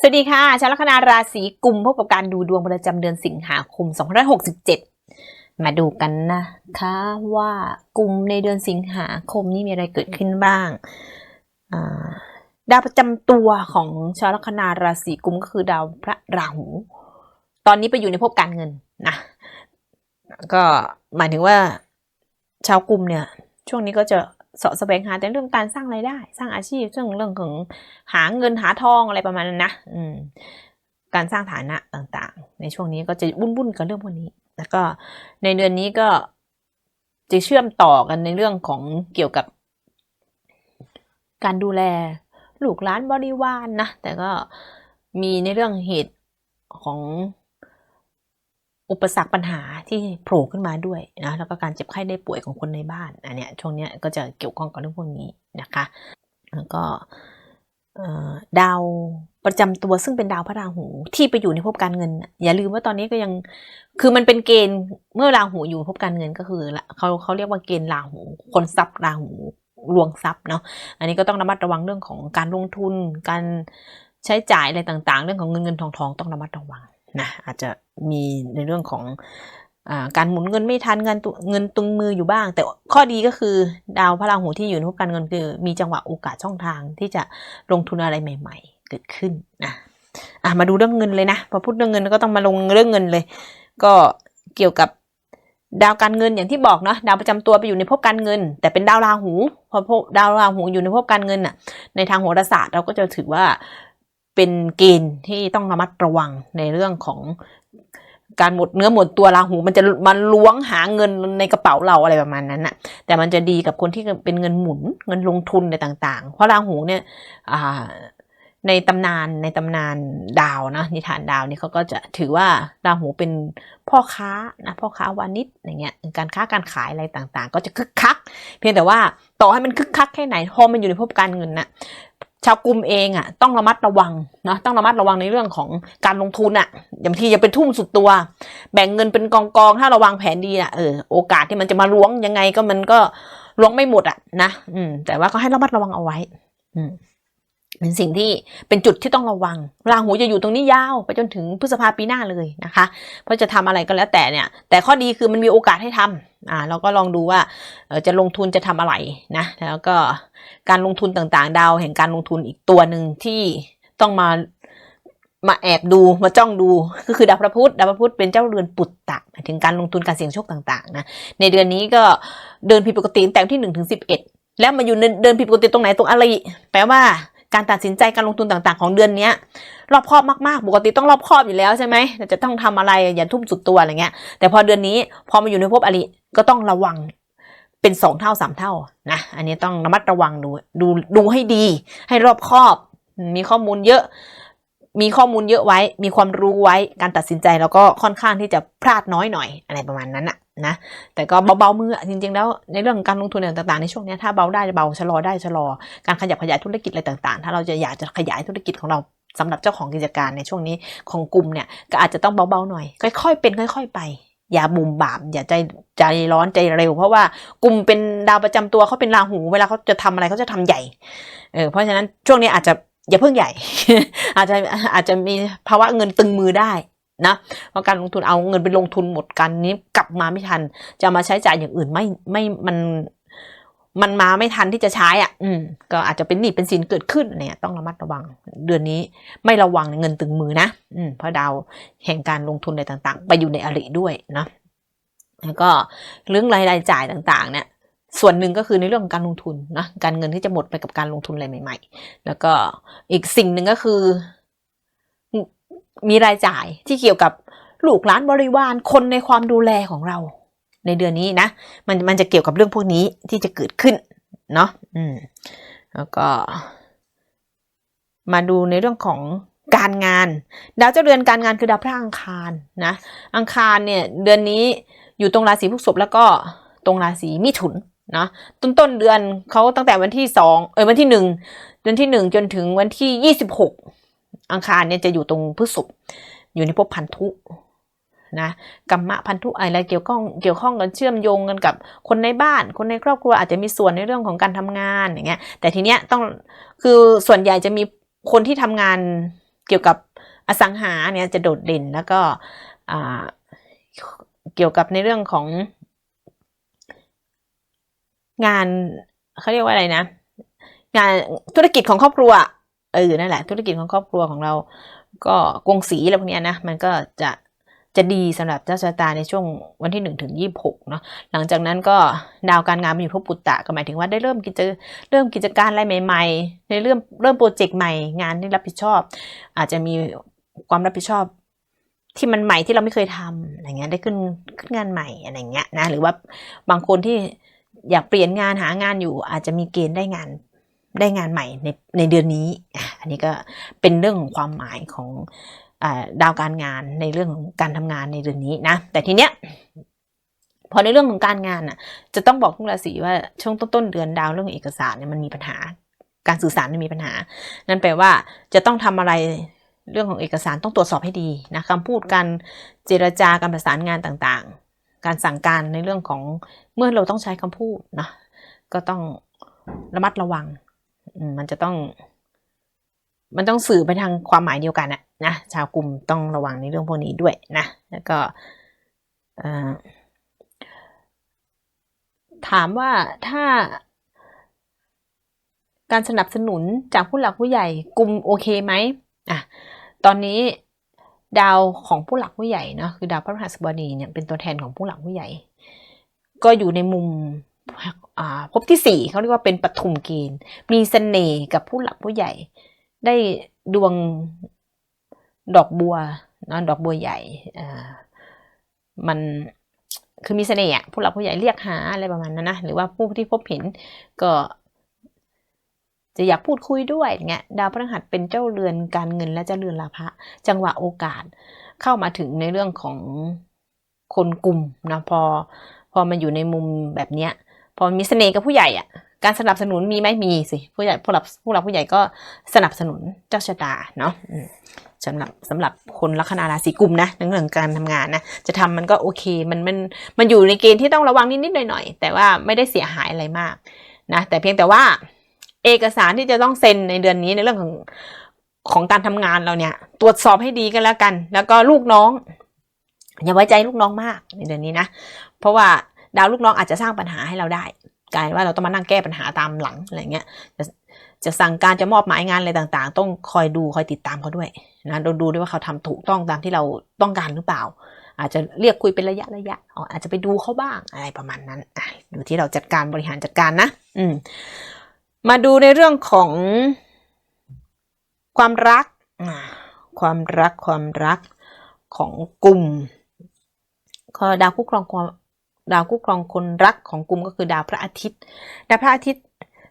สวัสดีค่ะชาวลัคนาราศีกุมพบกับการดูดวงประจำเดือนสิงหาคม 2567 มาดูกันนะคะว่ากุมในเดือนสิงหาคมนี้มีอะไรเกิดขึ้นบ้างดาวประจำตัวของชาวลัคนาราศีกุมก็คือดาวพระราหู ตอนนี้ไปอยู่ในภพการเงินนะก็หมายถึงว่าชาวกุมเนี่ย ช่วงนี้ก็จะ สาะแสวงหาแต่เรื่องการสร้างรายได้ สร้างอาชีพเรื่องเรื่องของหาเงินหาทองอะไรประมาณนั้นนะอืมการสร้างฐานะต่างๆ ในช่วงนี้ก็จะวุ่นๆกับเรื่องพวกนี้ แล้วก็ในเดือนนี้ก็จะเชื่อมต่อกันในเรื่องของเกี่ยวกับ การดูแลลูกหลานบริวารนนะแต่ก็มีในเรื่องเหตุของ อุปสรรคปัญหาที่โผล่ขึ้นมาด้วยนะแล้วก็การเจ็บไข้ได้ป่วยของคนในบ้านอันเนี้ยช่วงเนี้ยก็จะเกี่ยวข้องกับเรื่องพวกนี้นะคะ แล้วก็ดาวประจำตัวซึ่งเป็นดาวพระราหูที่ไปอยู่ในภพการเงิน อย่าลืมว่าตอนนี้ก็ยังคือมันเป็นเกณฑ์เมื่อราหูอยู่ภพการเงินก็คือเขาเขาเรียกว่าเกณฑ์ราหูคนทรัพย์ราหูลวงทรัพย์เนาะอันนี้ก็ต้องระมัดระวังเรื่องของการลงทุน การใช้จ่ายอะไรต่างๆ เรื่องของเงินเงินทองทองต้องระมัดระวัง นะอาจจะมีในเรื่องของอการหมุนเงินไม่ทันเงินตุเงินตุงมืออยู่บ้าง แต่ข้อดีก็คือดาวพระราหูที่อยู่ในภพการเงินคือมีจังหวะโอกาสช่องทางที่จะลงทุนอะไรใหม่ ๆ เกิดขึ้นนะอะมาดูเรื่องเงินเลยนะพอพูดเรื่องเงินก็ต้องมาลงเรื่องเงินเลย ก็เกี่ยวกับดาวการเงินอย่างที่บอกเนาะดาวประจำตัวไปอยู่ในภพการเงิน แต่เป็นดาวราหูพอพดาวราหูอยู่ในภพการเงินน่ะในทางโหราศาสตร์เราก็จะถือว่า เป็นเกณฑ์ที่ต้องระมัดระวังในเรื่องของการหมดเนื้อหมดตัวราหูมันจะมันล้วงหาเงินในกระเป๋าเราอะไรประมาณนั้นน่ะ แต่มันจะดีกับคนที่เป็นเงินหมุนเงินลงทุนในต่าง ๆ เพราะราหูเนี่ยในตำนานในตำนานดาวนะนิทานดาวนี่เขาก็จะถือว่าราหูเป็นพ่อค้านะพ่อค้าวานิชอย่างเงี้ยการค้าการขายอะไรต่างๆ ก็จะคึกคัก เพียงแต่ว่าต่อให้มันคึกคักแค่ไหนพอมันอยู่ในภพการเงินน่ะ ชาวกลุ่มเองอะต้องระมัดระวังเนาะต้องระมัดระวังในเรื่องของการลงทุนอะอย่างที่จะเป็นทุ่มสุดตัว แบ่งเงินเป็นกองกองๆถ้าระวังแผนดีอะเออโอกาสที่มันจะมาล้วงยังไงก็มันก็ล้วงไม่หมดอะนะอืมแต่ว่าก็ให้ระมัดระวังเอาไว้ อืม เป็นสิ่งที่เป็นจุดที่ต้องระวัง ราหูจะอยู่ตรงนี้ยาวไปจนถึงพฤษภาปีหน้าเลยนะคะ เพราะจะทำอะไรก็แล้วแต่เนี่ย แต่ข้อดีคือมันมีโอกาสให้ทำอ่าเราก็ลองดูว่าจะลงทุนจะทำอะไรนะ แล้วก็การลงทุนต่างๆ ดาวแห่งการลงทุนอีกตัวหนึ่งที่ต้องมามาแอบดูมาจ้องดูก็คือดาวพระพุธดาวพระพุธเป็นเจ้าเรือนปุตตะหมายถึงการลงทุนการเสี่ยงโชคต่างๆนะในเดือนนี้ก็เดินผิดปกติตั้งแต่ที่หนึ่งถึงสิบเอ็ดแล้วมาอยู่เดินผิดปกติตรงไหนตรงอะไรแปลว่า การตัดสินใจการลงทุนต่างๆ ของเดือนนี้รอบคอบมากๆ ปกติต้องรอบคอบอยู่แล้วใช่ไหมจะต้องทำอะไรอย่าทุ่มสุดตัวอะไรเงี้ย แต่พอเดือนนี้พอมาอยู่ในภพอริก็ต้องระวังเป็นสองเท่าสามเท่านะอันนี้ต้องระมัดระวังดูดูดูให้ดี ให้รอบคอบ มีข้อมูลเยอะ มีข้อมูลเยอะไว้ มีความรู้ไว้การตัดสินใจแล้วก็ค่อนข้างที่จะพลาดน้อยหน่อย อะไรประมาณนั้นอะ นะแต่ก็เบาๆมืออะจริง ๆ แล้วในเรื่องการลงทุนอะไรต่างๆในช่วงนี้ถ้าเบาได้เบาชะลอได้ชะลอ การขยับขยายธุรกิจอะไรต่างๆ ถ้าเราจะอยากจะขยายธุรกิจของเราสำหรับเจ้าของกิจการในช่วงนี้ของกลุ่มเนี่ยก็อาจจะต้องเบาๆหน่อย ค่อยๆเป็นค่อย ๆ ไป อย่าบุ่มบามอย่าใจใจร้อนใจเร็ว เพราะว่ากลุ่มเป็นดาวประจำตัวเขาเป็นราหูเวลาเขาจะทำอะไรเขาจะทำใหญ่เออเพราะฉะนั้นช่วงนี้อาจจะอย่าเพิ่งใหญ่ อาจจะอาจจะมีภาวะเงินตึงมือได้ นะเพราะการลงทุนเอาเงินไปลงทุนหมดกันนี้กลับมาไม่ทัน จะมาใช้จ่ายอย่างอื่นไม่ไม่มันมันมาไม่ทันที่จะใช้อะ อืม ก็อาจจะเป็นหนี้เป็นสินเกิดขึ้นเนี่ย ต้องระมัดระวัง เดือนนี้ไม่ระวังเงินตึงมือนะ อืม เพราะดาวแห่งการลงทุนอะไรต่างๆ ไปอยู่ในอริด้วยนะแล้วก็เรื่องรายรายจ่ายต่างๆ เนี่ย ส่วนหนึ่งก็คือในเรื่องของการลงทุนนะ การเงินที่จะหมดไปกับการลงทุนอะไรใหม่ ๆ แล้วก็อีกสิ่งหนึ่งก็คือ มีรายจ่ายที่เกี่ยวกับลูกหลานบริวารคนในความดูแลของเรา ในเดือนนี้นะ มันมันจะเกี่ยวกับเรื่องพวกนี้ที่จะเกิดขึ้นเนาะอืมแล้วก็ มาดูในเรื่องของการงาน ดาวเจ้าเรือนการงานคือดาวพระอังคารนะ อังคารเนี่ยเดือนนี้อยู่ตรงราศีพฤษภแล้วก็ตรงราศีมิถุนนะต้นต้นเดือนเขาตั้งแต่วันที่สองเออวันที่หนึ่งเดือนที่หนึ่งจนถึงวันที่ยี่สิบหก อังคารเนี่ยจะอยู่ตรงพฤษภอยู่ในภพพันธุนะกัมมะพันธุอะไรเกี่ยวข้องเกี่ยวข้องกันเชื่อมโยงกันกับคนในบ้าน คนในครอบครัวอาจจะมีส่วนในเรื่องของการทำงานอย่างเงี้ยแต่ทีเนี้ยต้องคือส่วนใหญ่จะมีคนที่ทำงานเกี่ยวกับอสังหาเนี่ยจะโดดเด่นแล้วก็อ่าเกี่ยวกับในเรื่องของงานเขาเรียกว่าอะไรนะ งานธุรกิจของครอบครัว เออนั่นแหละ ธุรกิจของครอบครัวของเรา ก็กวงสีอะไรพวกนี้นะมันก็จะจะดีสำหรับเจ้าชะตาในช่วงวันที่หนึ่งถึงยี่หกเนาะหลังจากนั้นก็ดาวการงานมันอยู่พบปุตตะก็หมายถึงว่าได้เริ่มกิจเริ่มกิจการอะไรใหม่ ๆ ในเริ่มเริ่มโปรเจกต์ใหม่งานที่รับผิดชอบ อาจจะมีความรับผิดชอบที่มันใหม่ที่เราไม่เคยทำอะไรเงี้ยได้ขึ้นขึ้นงานใหม่อะไรเงี้ยนะหรือว่าบางคนที่อยากเปลี่ยนงานหางานอยู่อาจจะมีเกณฑ์ได้งาน ได้งานใหม่ในในเดือนนี้ อันนี้ก็เป็นเรื่องของความหมายของอดาวการงานในเรื่องของการทำงานในเดือนนี้นะ แต่ทีเนี้ยพอในเรื่องของการงานอะจะต้องบอกทุกราศีว่าช่วงต้นๆเดือนดาวเรื่องเอกสารเนี่ยมันมีปัญหา การสื่อสารมันมีปัญหา นั่นแปลว่าจะต้องทำอะไรเรื่องของเอกสารต้องตรวจสอบให้ดีนะคำพูดการเจรจาการประสานงานต่างๆ การสั่งการในเรื่องของเมื่อเราต้องใช้คำพูดนะก็ต้องระมัดระวัง มันจะต้อง มันต้องสื่อไปทางความหมายเดียวกันอะนะชาวกลุ่มต้องระวังในเรื่องพวกนี้ด้วยนะแล้วก็ถามว่าถ้าการสนับสนุนจากผู้หลักผู้ใหญ่กลุ่มโอเคไหมอะตอนนี้ดาวของผู้หลักผู้ใหญ่เนาะคือดาวพระพฤหัสบดีเนี่ยเป็นตัวแทนของผู้หลักผู้ใหญ่ ก็อยู่ในมุม ภพที่สี่เขาเรียกว่าเป็นปฐุมเกณฑ์ มีเสน่ห์กับผู้หลักผู้ใหญ่ ได้ดวงดอกบัวนะดอกบัวใหญ่มันคือมีเสน่ห์ผู้หลักผู้ใหญ่เรียกหาอะไรประมาณนั้นนะหรือว่าผู้ที่พบเห็นก็ จะอยากพูดคุยด้วยอย่างเงี้ยดาวพฤหัสเป็นเจ้าเรือนการเงินและเจ้าเรือนลาภะจังหวะโอกาสเข้ามาถึงในเรื่องของคนกลุ่มนะพอพอมันอยู่ในมุมแบบเนี้ย พอมีเสน่ห์กับผู้ใหญ่อะการสนับสนุนมีไหมมีสิผู้ใหญ่ผู้หลักผู้หลักผู้ใหญ่ก็สนับสนุนเจ้าชะตาเนาะสำหรับสำหรับคนลัคนาราศีกุมนะเรื่องการทำงานนะจะทำมันก็โอเคมันมันมันอยู่ในเกณฑ์ที่ต้องระวังนิดๆหน่อยๆแต่ว่าไม่ได้เสียหายอะไรมากนะแต่เพียงแต่ว่าเอกสารที่จะต้องเซ็นในเดือนนี้ในเรื่องของของการทำงานเราเนี่ย ตรวจสอบให้ดีกันแล้วกัน แล้วก็ลูกน้อง อย่าไว้ใจลูกน้องมากในเดือนนี้นะเพราะว่า ดาวลูกน้องอาจจะสร้างปัญหาให้เราได้กลายว่าเราต้องมานั่งแก้ปัญหาตามหลังอะไรเงี้ยจะจะสั่งการจะมอบหมายงานอะไรต่างๆ ต้องคอยดูคอยติดตามเขาด้วยนะดูดูด้วยว่าเขาทำถูกต้องตามที่เราต้องการหรือเปล่า อาจจะเรียกคุยเป็นระยะระยะอาจจะไปดูเขาบ้างอะไรประมาณนั้นอยู่ที่เราจัดการบริหารจัดการนะ อืมมาดูในเรื่องของความรัก ความรักความรักของกลุ่มดาวคู่ครองความ ดาวคู่ครองคนรักของกลุ่มก็คือดาวพระอาทิตย์ ดาวพระอาทิตย์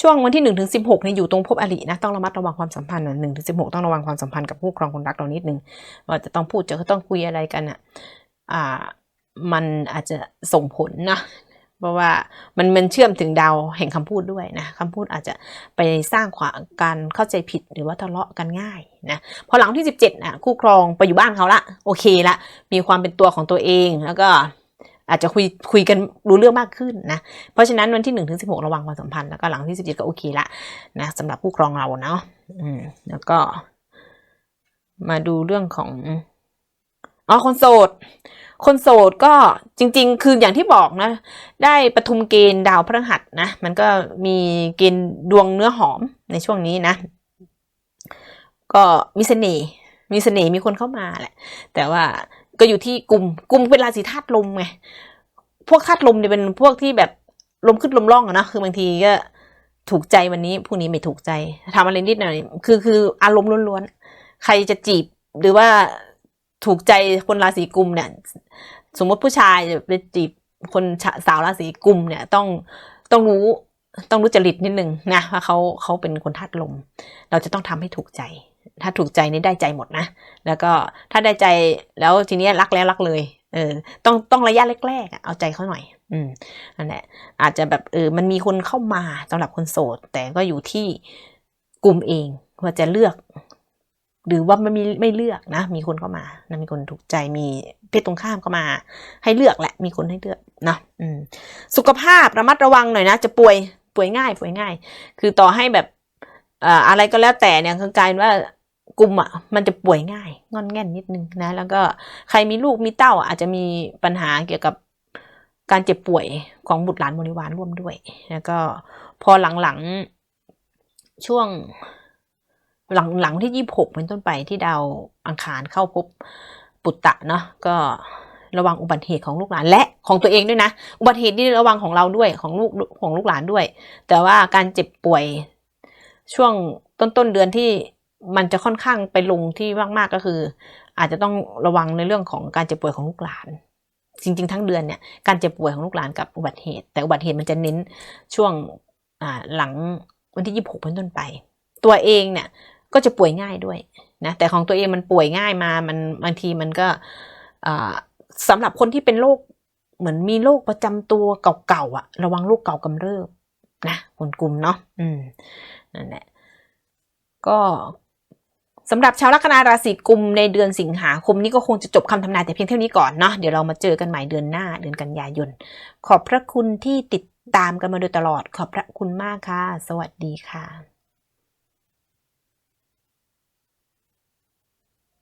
ช่วงวันที่หนึ่งถึงสิบหกเนี่ยอยู่ตรงภพอรินะต้องระมัดระวังความสัมพันธ์หนึ่งถึงสิบหกต้องระวังความสัมพันธ์กับคู่ครองคนรักเรานิดนึงว่าจะต้องพูดจะต้องคุยอะไรกันอะอ่ามันอาจจะส่งผลนะเพราะว่ามันมันเชื่อมถึงดาวแห่งคำพูดด้วยนะคำพูดอาจจะไปสร้างความการเข้าใจผิดหรือว่าทะเลาะกันง่ายนะพอหลังที่ 17น่ะคู่ครองไปอยู่บ้านเขาละโอเคละมีความเป็นตัวของตัวเองแล้วก็ อาจจะคุยคุยกันรู้เรื่องมากขึ้นนะ เพราะฉะนั้นวันที่1ถึง16ระวังความสัมพันธ์แล้วก็หลังที่ 17 ก็โอเคละนะสำหรับคู่ครองเราเนาะอืมแล้วก็ มาดูเรื่องของอ๋อคนโสด คนโสดก็จริง ๆ คืออย่างที่บอกนะ ได้ปทุมเกณฑ์ดาวพฤหัสนะ มันก็มีเกณฑ์ดวงเนื้อหอมในช่วงนี้นะ ก็มีเสน่ห์มีเสน่ห์มีคนเข้ามาแหละ แต่ว่า ก็อยู่ที่กลุ่มกลุ่มเป็นราศีธาตุลมไงพวกธาตุลมเนี่ยเป็นพวกที่แบบลมขึ้นลมล่องอะนะคือบางทีก็ถูกใจวันนี้พรุ่งนี้ไม่ถูกใจทำอะไรนิดหน่อยคือคืออารมณ์ล้วนๆใครจะจีบหรือว่าถูกใจคนราศีกุมเนี่ย สมมติผู้ชายจะไปจีบคนสาวราศีกุมเนี่ยต้องต้องรู้ต้องรู้จริตนิดนึงนะว่าเขาเขาเป็นคนธาตุลม เราจะต้องทำให้ถูกใจ ถ้าถูกใจนี่ได้ใจหมดนะ แล้วก็ถ้าได้ใจแล้วทีนี้รักแล้วรักเลย เออ ต้องต้องระยะแรกๆเอาใจเขาหน่อย อืมนั่นแหละอาจจะแบบเออมันมีคนเข้ามาสำหรับคนโสด แต่ก็อยู่ที่กลุ่มเองว่าจะเลือก หรือว่ามันมีไม่เลือกนะ มีคนเข้ามานะมีคนถูกใจมีเพศตรงข้ามเข้ามา ให้เลือกแหละ มีคนให้เลือกนะอืมสุขภาพระมัดระวังหน่อยนะ จะป่วยป่วยง่ายป่วยง่าย คือต่อให้แบบอ่ออะไรก็แล้วแต่เนี่ยคือกลายว่า กลุ่มอะมันจะป่วยง่าย งอนแง่นนิดนึงนะ แล้วก็ใครมีลูกมีเต้าอาจจะมีปัญหาเกี่ยวกับการเจ็บป่วยของบุตรหลานบริวารร่วมด้วย แล้วก็พอหลังๆช่วงหลังหลังที่ยี่หกเป็นต้นไปที่ดาวอังคารเข้าพบปุตตะเนาะก็ระวังอุบัติเหตุของลูกหลานและของตัวเองด้วยนะ อุบัติเหตุนี่ระวังของเราด้วยของลูกของลูกหลานด้วย แต่ว่าการเจ็บป่วยช่วงต้นต้นๆเดือนที่ มันจะค่อนข้างไปลงที่มากๆก็คือ อาจจะต้องระวังในเรื่องของการเจ็บป่วยของลูกหลาน จริง ๆ ทั้งเดือนเนี่ยการเจ็บป่วยของลูกหลานกับอุบัติเหตุ แต่อุบัติเหตุมันจะเน้นช่วงหลังวันที่ยี่หกเป็นต้นไป ตัวเองเนี่ยก็จะป่วยง่ายด้วยนะแต่ของตัวเองมันป่วยง่ายมามันบางทีมันก็อ่าสำหรับคนที่เป็นโรคเหมือนมีโรคประจำตัวเก่าๆอะระวังโรคเก่ากำเริบนะคนกลุ่มเนาะอืมนั่นแหละก็ สำหรับชาวลัคนาราศีกุมในเดือนสิงหาคมนี้ก็คงจะจบคำทำนายแต่เพียงเท่านี้ก่อนเนาะเดี๋ยวเรามาเจอกันใหม่เดือนหน้าเดือนกันยายน ขอบพระคุณที่ติดตามกันมาโดยตลอด ขอบพระคุณมากค่ะ สวัสดีค่ะ